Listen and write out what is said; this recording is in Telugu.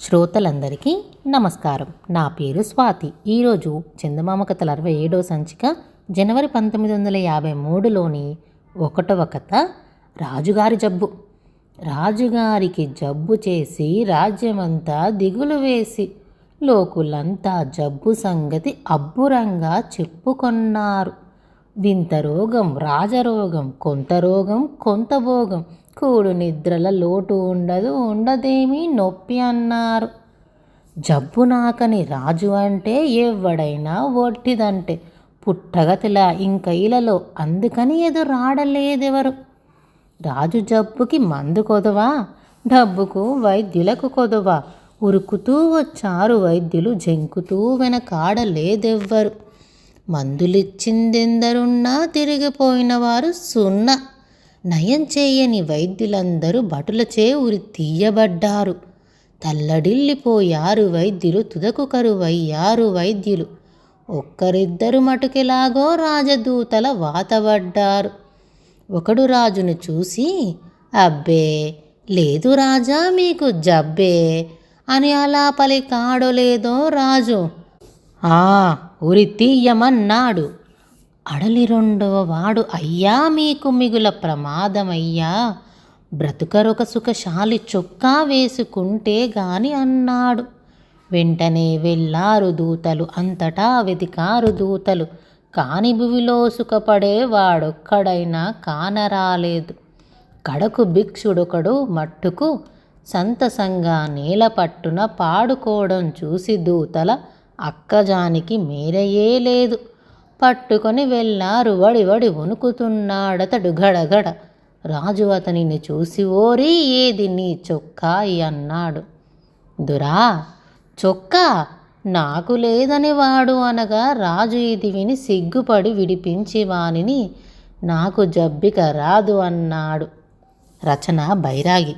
శ్రోతలందరికీ నమస్కారం. నా పేరు స్వాతి. ఈరోజు చందమామ కథల అరవై ఏడో సంచిక జనవరి పంతొమ్మిది వందల యాభై మూడులోని ఒకటవ కథ రాజుగారి జబ్బు. రాజుగారికి జబ్బు చేసి రాజ్యమంతా దిగులు వేసి లోకులంతా జబ్బు సంగతి అబ్బురంగా చెప్పుకొన్నారు. వింత రోగం రాజరోగం కొంత రోగం కొంత భోగం కూడు నిద్రల లోటు ఉండదు ఉండదేమీ నొప్పి అన్నారు. జబ్బు నాకని రాజు అంటే ఎవడైనా ఒట్టిదంటే పుట్టగతిలా ఇంక ఇలలో అందుకని ఎదురాడలేదెవరు? రాజు జబ్బుకి మందు కొదవా? డబ్బుకు వైద్యులకు కొదవా? ఉరుకుతూ వచ్చారు వైద్యులు జంకుతూ వెనకాడలేదెవ్వరు? మందులిచ్చిందెందరున్నా తిరిగిపోయిన వారు సున్నా. నయం చేయని వైద్యులందరూ భటులచే ఉరి తీయబడ్డారు. తల్లడిల్లిపోయారు వైద్యులు తుదకు కరువయ్యారు వైద్యులు. ఒక్కరిద్దరు మటుకెలాగో రాజదూతల వాతబడ్డారు ఒకడు రాజును చూసి అబ్బే లేదు రాజా మీకు జబ్బే అని అలా పలికాడో లేదో రాజు. ఆ ఉరి తీయమన్నాడు. అడలి రెండవ వాడు అయ్యా మీకు మిగుల ప్రమాదమయ్యా. బ్రతుకరొక సుఖశాలి చొక్కా వేసుకుంటే గాని అన్నాడు. వెంటనే వెళ్ళారు దూతలు అంతటా వెతికారు దూతలు. కాని భువిలో సుఖపడే వాడొక్కడైనా కానరాలేదు. కడకు భిక్షుడొకడు మట్టుకు సంతసంగా నేల పట్టున పాడుకోవడం చూసి దూతల అక్కజానికి మేరయే లేదు పట్టుకొని వెళ్ళారు వడి వడి వణుకుతున్నాడతడు గడగడ రాజు అతనిని చూసి ఓరి ఏది నీ చొక్కాయి? అన్నాడు. దురా చొక్కా? నాకు లేదని వాడు అనగా రాజు ఇది విని సిగ్గుపడి విడిపించి వానిని నాకు జబ్బిక రాదు అన్నాడు రచన బైరాగి.